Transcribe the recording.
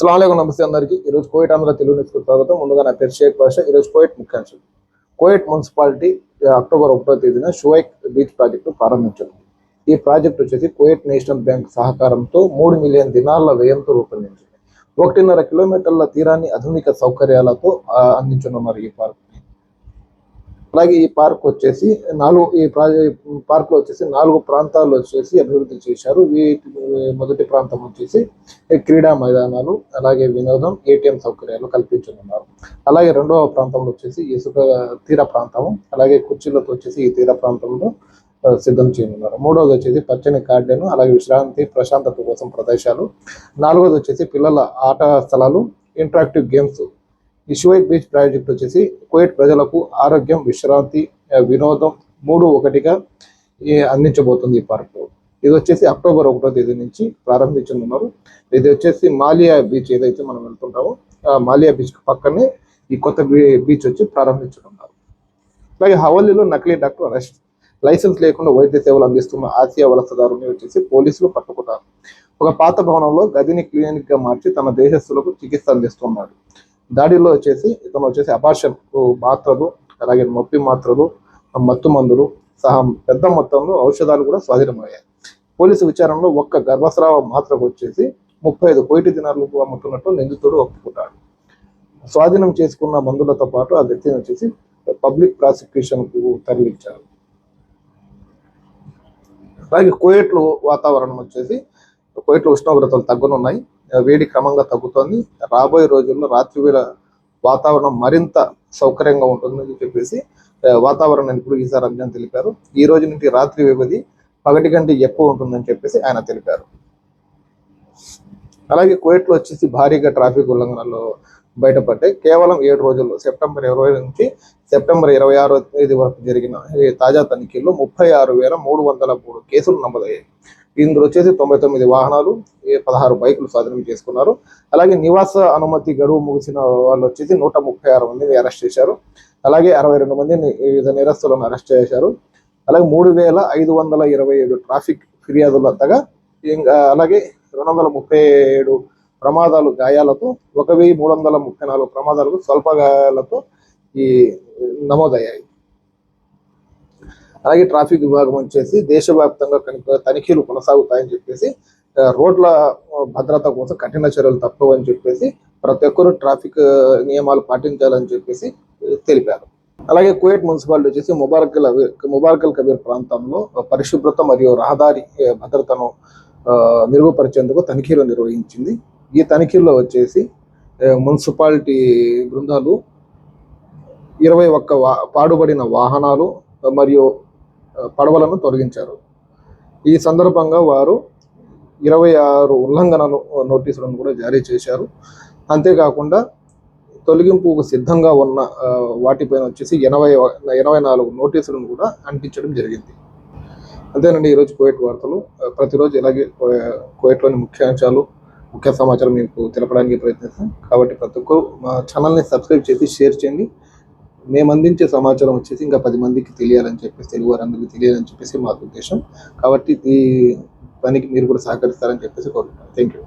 అస్సలం నమస్తే అందరికీ. ఈరోజు కోయిట్ ఆంధ్ర తెలుగు న్యూస్కు స్వాగతం. ముందుగా నా పేరు షేక్ భాష ఈరోజు కోయిట్ ముఖ్యాంశాలు కోయిట్ మున్సిపాలిటీ అక్టోబర్ ఒకటో తేదీన షోయక్ బీచ్ ప్రాజెక్టు ప్రారంభించింది ఈ ప్రాజెక్ట్ వచ్చేసి కోయిట్ నేషనల్ బ్యాంక్ సహకారంతో మూడు మిలియన్ దినాల వ్యయంతో రూపొందించింది. ఒకటిన్నర కిలోమీటర్ల తీరాన్ని ఆధునిక సౌకర్యాలతో అందించనున్నారు ఈ పార్క్. అలాగే ఈ పార్క్ వచ్చేసి నాలుగు ఈ ప్రాజెక్ట్ పార్క్లో వచ్చేసి నాలుగు ప్రాంతాలు వచ్చేసి అభివృద్ధి చేశారు. వీటి మొదటి ప్రాంతం వచ్చేసి క్రీడా మైదానాలు అలాగే వినోదం ఏటీఎం సౌకర్యాలు కల్పించనున్నారు. అలాగే రెండవ ప్రాంతంలో వచ్చేసి ఇసుక తీర ప్రాంతము అలాగే కుర్చీలతో వచ్చేసి ఈ తీర ప్రాంతంలో సిద్ధం చేయనున్నారు. మూడవది వచ్చేసి పచ్చని గార్డెన్ అలాగే విశ్రాంతి ప్రశాంతత కోసం ప్రదేశాలు. నాలుగవది వచ్చేసి పిల్లల ఆట స్థలాలు ఇంటరాక్టివ్ గేమ్స్ ఈ షువైట్ బీచ్ ప్రాజెక్ట్ వచ్చేసి కువైట్ ప్రజలకు ఆరోగ్యం విశ్రాంతి వినోదం మూడు ఒకటిగా అందించబోతుంది ఈ పార్క్ ఇది వచ్చేసి అక్టోబర్ ఒకటో తేదీ నుంచి ప్రారంభించనున్నారు. ఇది వచ్చేసి మాలియా బీచ్ ఏదైతే మనం వెళ్తుంటామో మాలియా బీచ్ పక్కనే ఈ కొత్త బీ- బీచ్ వచ్చి ప్రారంభించనున్నారు. అలాగే హవల్లీలో నకిలీ డాక్టర్ అరెస్ట్ లైసెన్స్ లేకుండా వైద్య సేవలు అందిస్తున్న ఆసియా వలసదారుని వచ్చేసి పోలీసులు పట్టుకుంటారు ఒక పాత భవనంలో గదిని క్లినిక్గా మార్చి తన దేశస్తులకు చికిత్స అందిస్తున్నాడు. దాడిలో వచ్చేసి ఇతను వచ్చేసి అభాషన్ మాత్రలు అలాగే నొప్పి మాత్రలు మత్తు మందులు సహా పెద్ద మొత్తంలో ఔషధాలు కూడా స్వాధీనమయ్యాయి. పోలీసు విచారణలో ఒక్క గర్భస్రావ మాత్రకు వచ్చేసి ముప్పై ఐదు కోటి దినాలకు అమ్ముతున్నట్టు నిందితుడు ఒప్పుకుంటాడు. స్వాధీనం చేసుకున్న మందులతో పాటు ఆ వ్యక్తిని వచ్చేసి పబ్లిక్ ప్రాసిక్యూషన్కు తరలించారు. అలాగే కోయట్లు వాతావరణం వచ్చేసి కోయట్లో ఉష్ణోగ్రతలు తగ్గనున్నాయి. వేడి క్రమంగా తగ్గుతోంది. రాబోయే రోజుల్లో రాత్రి వేళ వాతావరణం మరింత సౌకర్యంగా ఉంటుందని చెప్పేసి వాతావరణ నిపుణులు ఈసారి అధ్యయనం తెలిపారు. ఈ రోజు నుండి రాత్రి వ్యవధి పగటి కంటే ఎక్కువ ఉంటుందని చెప్పేసి ఆయన తెలిపారు. అలాగే కువైట్లో వచ్చేసి భారీగా ట్రాఫిక్ ఉల్లంఘనలు బయటపడ్డాయి. కేవలం ఏడు రోజుల్లో సెప్టెంబర్ ఇరవై నుంచి సెప్టెంబర్ ఇరవై ఆరో తేదీ వరకు జరిగిన తాజా తనిఖీల్లో ముప్పై ఆరు వేల మూడు వందల మూడు కేసులు నమోదయ్యాయి. ఇందులో వచ్చేసి తొంభై తొమ్మిది వాహనాలు ఈ పదహారు బైకులు స్వాధీనం చేసుకున్నారు. అలాగే నివాస అనుమతి గడువు ముగిసిన వాళ్ళు వచ్చేసి నూట ముప్పై ఆరు మందిని అరెస్ట్ చేశారు. అలాగే అరవై రెండు మందిని వివిధ నేరస్తులను అరెస్ట్ చేశారు. అలాగే మూడు వేల ఐదు వందల ఇరవై ఏడు ట్రాఫిక్ ఫిర్యాదులు అంతగా ఇంకా అలాగే రెండు వందల ముప్పై ఏడు ప్రమాదాలు గాయాలతో ఒక వెయ్యి మూడు వందల ముప్పై నాలుగు ప్రమాదాలకు స్వల్ప గాయాలతో ఈ నమోదయ్యాయి. అలాగే ట్రాఫిక్ విభాగం వచ్చేసి దేశవ్యాప్తంగా కనుక తనిఖీలు కొనసాగుతాయని చెప్పేసి రోడ్ల భద్రత కోసం కఠిన చర్యలు తప్పవని చెప్పేసి ప్రతి ఒక్కరూ ట్రాఫిక్ నియమాలు పాటించాలని చెప్పేసి తెలిపారు. అలాగే కువైట్ మున్సిపాలిటీ వచ్చేసి ముబారకల్ ముబారకల్ కబీర్ ప్రాంతంలో పరిశుభ్రత మరియు రహదారి భద్రతను మెరుగుపరిచేందుకు తనిఖీలు నిర్వహించింది. ఈ తనిఖీల్లో వచ్చేసి మున్సిపాలిటీ బృందాలు ఇరవై ఒక్క వా పాడుబడిన వాహనాలు మరియు పడవలను తొలగించారు. ఈ సందర్భంగా వారు ఇరవై ఆరు ఉల్లంఘనలు నోటీసులను కూడా జారీ చేశారు. అంతేకాకుండా తొలగింపుకు సిద్ధంగా ఉన్న వాటిపైన వచ్చేసి ఎనభై ఎనభై నాలుగు నోటీసులను కూడా అంటించడం జరిగింది. అంతేనండి ఈరోజు కోయట్ వార్తలు. ప్రతిరోజు ఇలాగే కోయట్లోని ముఖ్యాంశాలు ముఖ్య సమాచారం మీకు తెలపడానికి ప్రయత్నిస్తాం. కాబట్టి ప్రతి ఒక్కరు మా ఛానల్ని సబ్స్క్రైబ్ చేసి షేర్ చేయండి. మేము అందించే సమాచారం వచ్చేసి ఇంకా పది మందికి తెలియాలని చెప్పేసి తెలుగు వారందరికీ తెలియాలని చెప్పేసి మా ఉద్దేశం. కాబట్టి ఈ పనికి మీరు కూడా సహకరిస్తారని చెప్పేసి కోరుకుంటున్నాను. Thank you